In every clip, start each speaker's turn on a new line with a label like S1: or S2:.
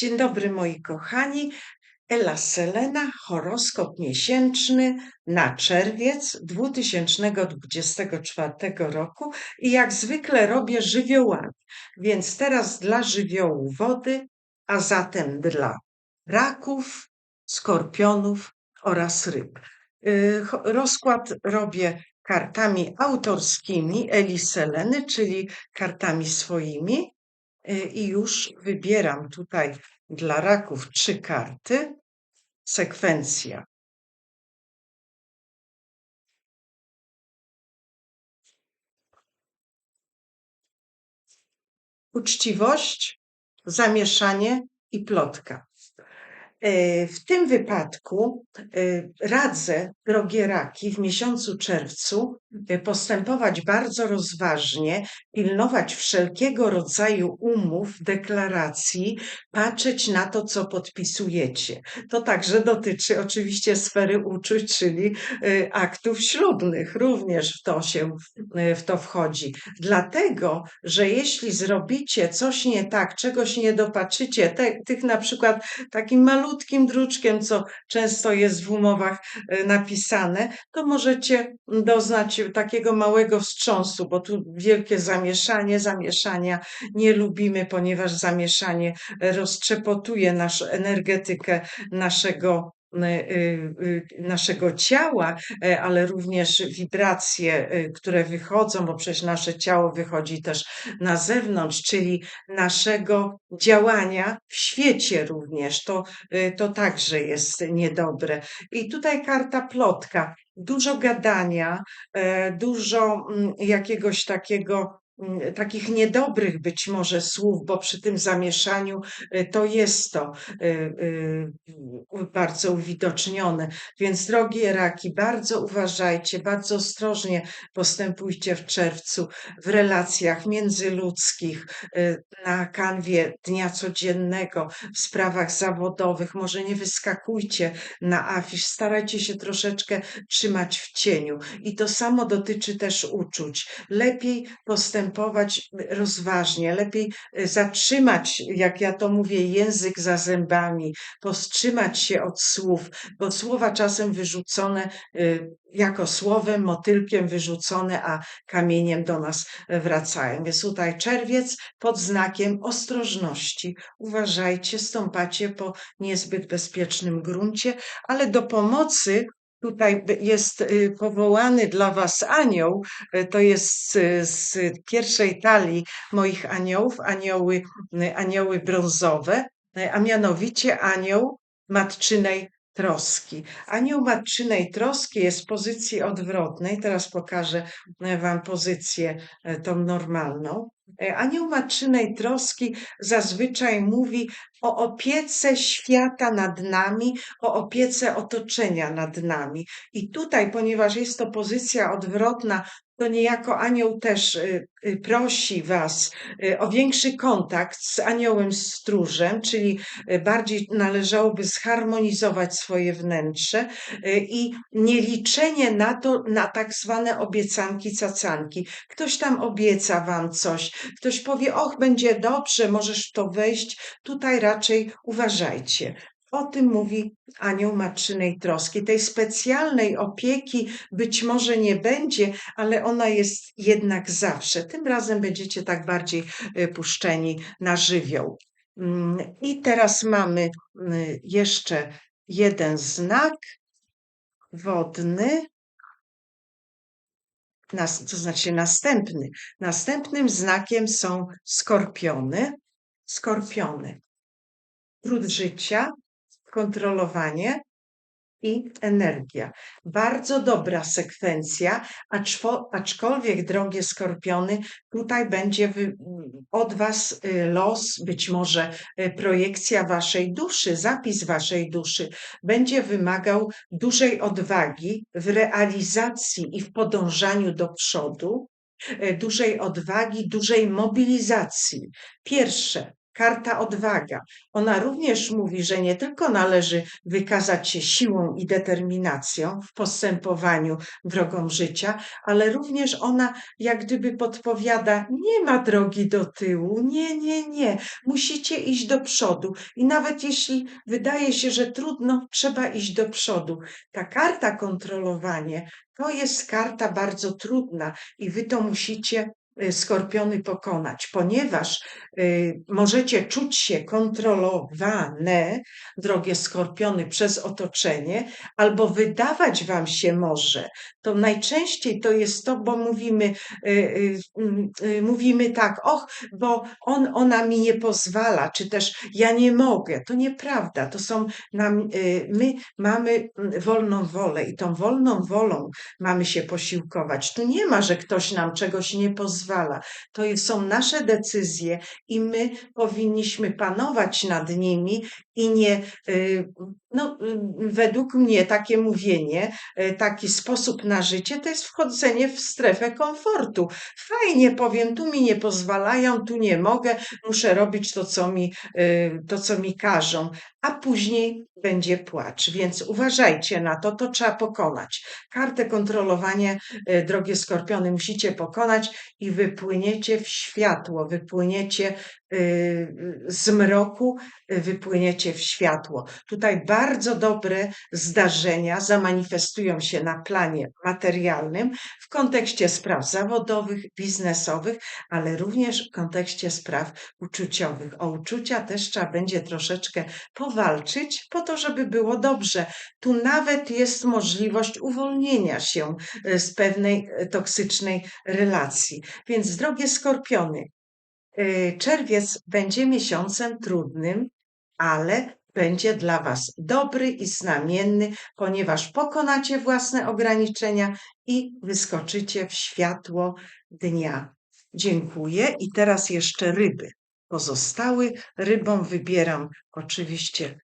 S1: Dzień dobry moi kochani. Ela Selena, horoskop miesięczny na czerwiec 2024 roku i jak zwykle robię żywiołami. Więc teraz dla żywiołu wody, a zatem dla raków, skorpionów oraz ryb. Y, rozkład robię kartami autorskimi Eli Seleny, czyli kartami swoimi I już wybieram tutaj dla raków trzy karty. Sekwencja. Uczciwość, zamieszanie i plotka. E, w tym wypadku e, radzę, drogie raki, w miesiącu czerwcu e, postępować bardzo rozważnie, pilnować wszelkiego rodzaju umów, deklaracji, patrzeć na to, co podpisujecie. To także dotyczy oczywiście sfery uczuć, czyli aktów ślubnych. Również w to się w to wchodzi. Dlatego, że jeśli zrobicie coś nie tak, czegoś nie dopatrzycie, te, tych na przykład takim malutkim druczkiem, co często jest w umowach napisane, to możecie doznać takiego małego wstrząsu, bo tu wielkie zamieszanie, zamieszania nie lubimy, ponieważ zamieszanie roztrzepotuje naszą energetykę naszego naszego ciała, e, ale również wibracje, y, które wychodzą, bo przecież nasze ciało wychodzi też na zewnątrz, czyli naszego działania w świecie również. To, to także jest niedobre. I tutaj karta plotka. Dużo gadania, e, dużo mm, jakiegoś takiego takich niedobrych być może słów, bo przy tym zamieszaniu y, to jest to y, y, bardzo uwidocznione. Więc drogie raki, bardzo uważajcie, bardzo ostrożnie postępujcie w czerwcu w relacjach międzyludzkich, na kanwie dnia codziennego, w sprawach zawodowych. Może nie wyskakujcie na afisz, starajcie się troszeczkę trzymać w cieniu. I to samo dotyczy też uczuć. Lepiej postępować postępować rozważnie, lepiej e, zatrzymać, jak ja to mówię, język za zębami, powstrzymać się od słów, bo słowa czasem wyrzucone e, jako słowem, motylkiem wyrzucone, a kamieniem do nas wracają. Więc tutaj czerwiec pod znakiem ostrożności. Uważajcie, stąpacie po niezbyt bezpiecznym gruncie, ale do pomocy Tutaj jest y, powołany dla Was anioł, y, to jest z pierwszej talii moich aniołów, anioły, y, anioły brązowe, a mianowicie anioł matczynej troski. Anioł matczynej troski jest w pozycji odwrotnej. Teraz pokażę Wam pozycję tą normalną. E, anioł matczynej troski zazwyczaj mówi o opiece świata nad nami, o opiece otoczenia nad nami. I tutaj, ponieważ jest to pozycja odwrotna, to niejako anioł też y, y, prosi Was y, o większy kontakt z aniołem stróżem, czyli bardziej należałoby zharmonizować swoje wnętrze i nie liczenie na to, na tak zwane obiecanki cacanki. Ktoś tam obieca Wam coś, ktoś powie, och, będzie dobrze, możesz w to wejść. Tutaj raczej uważajcie. O tym mówi anioł matczynej troski. Tej specjalnej opieki być może nie będzie, ale ona jest jednak zawsze. Tym razem będziecie tak bardziej e, puszczeni na żywioł. Mm, I teraz mamy mm, jeszcze jeden znak wodny, to znaczy następny. Następnym znakiem są skorpiony. Skorpiony. Trud życia, kontrolowanie i energia. Bardzo dobra sekwencja, aczkolwiek, drogie skorpiony, tutaj będzie od Was y, los, być może y, projekcja Waszej duszy, zapis Waszej duszy, będzie wymagał dużej odwagi w realizacji i w podążaniu do przodu, y, dużej odwagi, dużej mobilizacji. Pierwsze, karta odwaga. Ona również mówi, że nie tylko należy wykazać się siłą i determinacją w postępowaniu drogą życia, ale również ona jak gdyby podpowiada, nie ma drogi do tyłu, nie, nie, nie, musicie iść do przodu. I nawet jeśli wydaje się, że trudno, trzeba iść do przodu. Ta karta kontrolowanie to jest karta bardzo trudna i wy to musicie skorpiony pokonać, ponieważ y, możecie czuć się kontrolowane, drogie skorpiony, przez otoczenie, albo wydawać wam się może. To najczęściej to jest to, bo mówimy, y, y, mm, y, mówimy tak, och, bo on, ona mi nie pozwala, czy też ja nie mogę. To nieprawda. To są nam, y, my mamy mm, wolną wolę i tą wolną wolą mamy się posiłkować. Tu nie ma, że ktoś nam czegoś nie pozwala. To są nasze decyzje i my powinniśmy panować nad nimi i nie, y, no, y, według mnie takie mówienie, y, taki sposób na życie to jest wchodzenie w strefę komfortu. Fajnie powiem, tu mi nie pozwalają, tu nie mogę, muszę robić to, co mi, to, co mi każą, a później będzie płacz. Więc uważajcie na to, to trzeba pokonać. Kartę kontrolowania, drogie skorpiony, musicie pokonać i wypłyniecie w światło, wypłyniecie z mroku, wypłyniecie w światło. Tutaj bardzo dobre zdarzenia zamanifestują się na planie materialnym w kontekście spraw zawodowych, biznesowych, ale również w kontekście spraw uczuciowych. O uczucia też trzeba będzie troszeczkę powalczyć po to, żeby było dobrze. Tu nawet jest możliwość uwolnienia się e, z pewnej toksycznej relacji. Więc drogie skorpiony, czerwiec będzie miesiącem trudnym, ale będzie dla Was dobry i znamienny, ponieważ pokonacie własne ograniczenia i wyskoczycie w światło dnia. Dziękuję. I teraz jeszcze ryby. Pozostały rybom wybieram oczywiście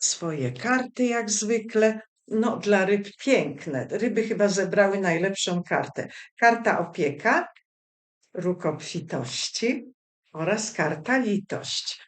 S1: swoje karty, jak zwykle. No, dla ryb piękne. Ryby chyba zebrały najlepszą kartę. Karta opieka, róg obfitości oraz karta litość.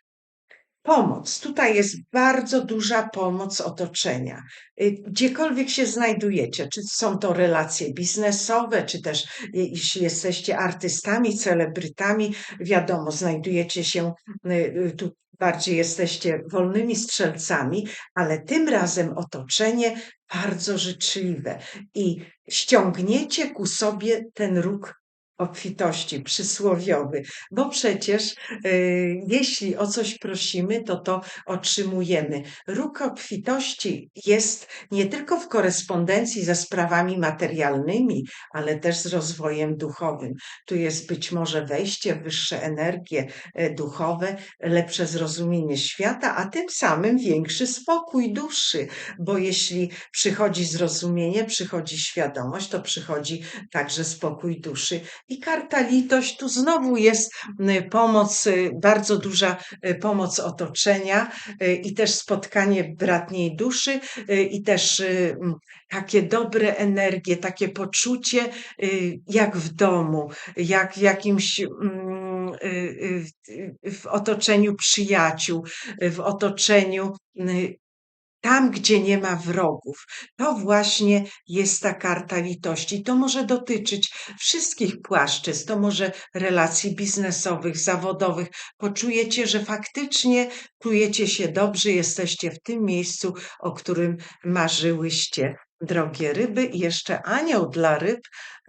S1: Pomoc. Tutaj jest bardzo duża pomoc otoczenia. Y, gdziekolwiek się znajdujecie, czy są to relacje biznesowe, czy też jeśli jesteście artystami, celebrytami, wiadomo, znajdujecie się y, y, tu bardziej jesteście wolnymi strzelcami, ale tym razem otoczenie bardzo życzliwe i ściągniecie ku sobie ten róg obfitości, przysłowiowy, bo przecież y, jeśli o coś prosimy, to to otrzymujemy. Róg obfitości jest nie tylko w korespondencji ze sprawami materialnymi, ale też z rozwojem duchowym. Tu jest być może wejście w wyższe energie y, duchowe, lepsze zrozumienie świata, a tym samym większy spokój duszy, bo jeśli przychodzi zrozumienie, przychodzi świadomość, to przychodzi także spokój duszy i karta litość, tu znowu jest pomoc, y, bardzo duża y, pomoc otoczenia y, i też spotkanie bratniej duszy i też takie dobre energie, takie poczucie jak w domu, jak w jakimś mm, w otoczeniu przyjaciół, w otoczeniu tam, gdzie nie ma wrogów. To właśnie jest ta karta litości. To może dotyczyć wszystkich płaszczyzn, to może relacji biznesowych, zawodowych. Poczujecie, że faktycznie czujecie się dobrze, jesteście w tym miejscu, o którym marzyłyście. Drogie ryby, i jeszcze anioł dla ryb,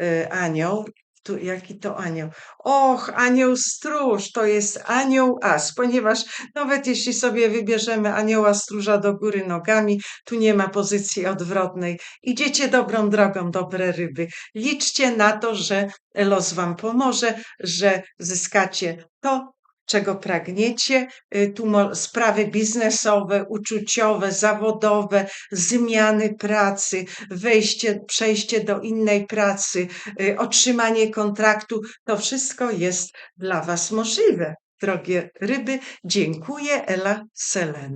S1: y, anioł tu, jaki to anioł? Och, anioł stróż, to jest anioł as, ponieważ nawet jeśli sobie wybierzemy anioła stróża do góry nogami, tu nie ma pozycji odwrotnej. Idziecie dobrą drogą, dobre ryby. Liczcie na to, że los wam pomoże, że zyskacie to, czego pragniecie, y, tu sprawy biznesowe, uczuciowe, zawodowe, zmiany pracy, wejście, przejście do innej pracy, y, otrzymanie kontraktu, to wszystko jest dla Was możliwe. Drogie ryby, dziękuję, Ela Selena.